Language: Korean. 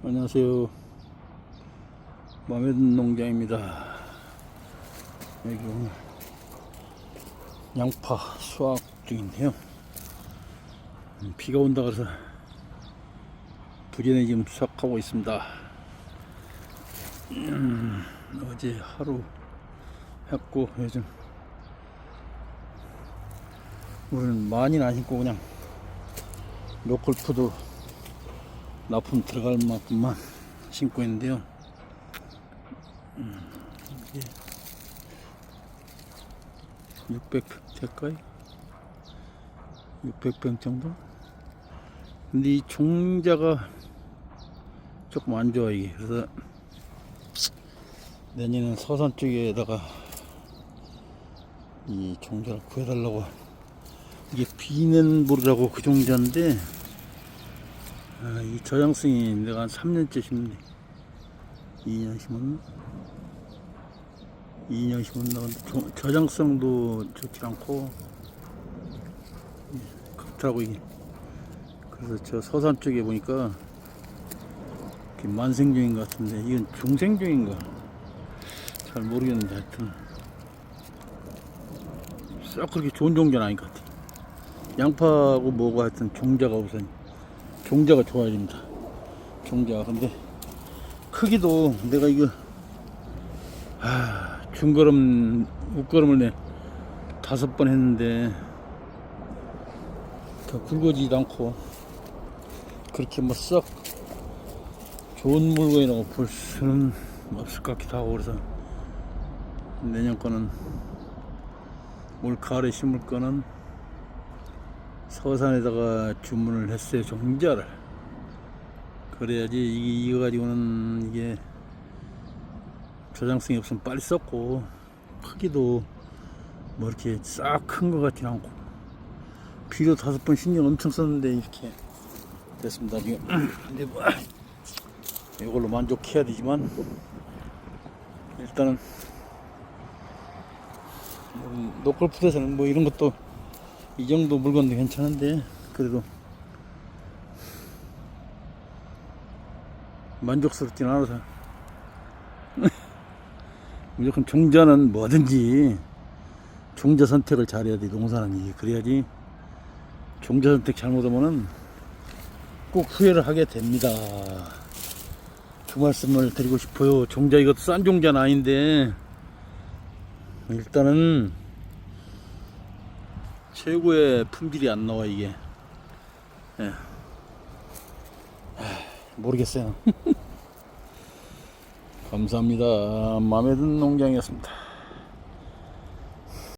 안녕하세요. 마음에 드는 농장입니다. 여기 오늘 양파 수확 중인데요. 음, 비가 온다 그래서 부지런히 지금 수확하고 있습니다. 음, 어제 하루 했고 요즘 우리는 많이는 안 신고 그냥 로컬푸드 납품 들어갈 만큼만 신고 있는데요. 음, 이게 600평 될까요? 600평 정도? 근데 이 종자가 조금 안 좋아 이게 그래서 내년엔 서산 쪽에다가 이 종자를 구해달라고 이게 비는 물이라고 그 종자인데 아, 이 저장성이 내가 한 3년째 심네 2년 심었나? 2년 심었나? 근데 저- 저장성도 좋지 않고 예, 그렇더라고 이게. 그래서 저 서산 쪽에 보니까 만생종인 것 같은데 이건 중생종인가? 잘 모르겠는데 하여튼. 썩 그렇게 좋은 종자는 아닌 것 같아. 양파하고 뭐고 하여튼 종자가 우선 종자가 좋아야 됩니다. 종자가 근데 크기도 내가 이거 아 중걸음 웃걸음을 내 다섯 번 했는데 더 굵어지지도 않고 그렇게 뭐 썩 좋은 물건이라고 볼 수는 없을 것 같기도 하고 그래서 내년 거는 올 가을에 심을 거는 서산에다가 주문을 했어요 종자를. 그래야지 이- 이거 가지고는 이게 저장성이 없으면 빨리 썩고 크기도 뭐 이렇게 싹 큰 것 같진 않고. 비료 다섯 번 신경 엄청 썼는데 이렇게 됐습니다 근데 뭐 이걸로 만족해야 되지만 일단은 음, 노컬푸드에서는 뭐 이런 것도 이 정도 물건도 괜찮은데 그래도 만족스럽진 않아서 무조건 종자는 뭐든지 종자 선택을 잘해야 돼 농사는 그래야지 종자 선택 잘못하면은 꼭 후회를 하게 됩니다. 그 말씀을 드리고 싶어요. 종자 이것도 싼 종자는 아닌데 일단은 최고의 품질이 안 나와 이게. 예. 하, 모르겠어요. 감사합니다. 마음에 드는 농장이었습니다.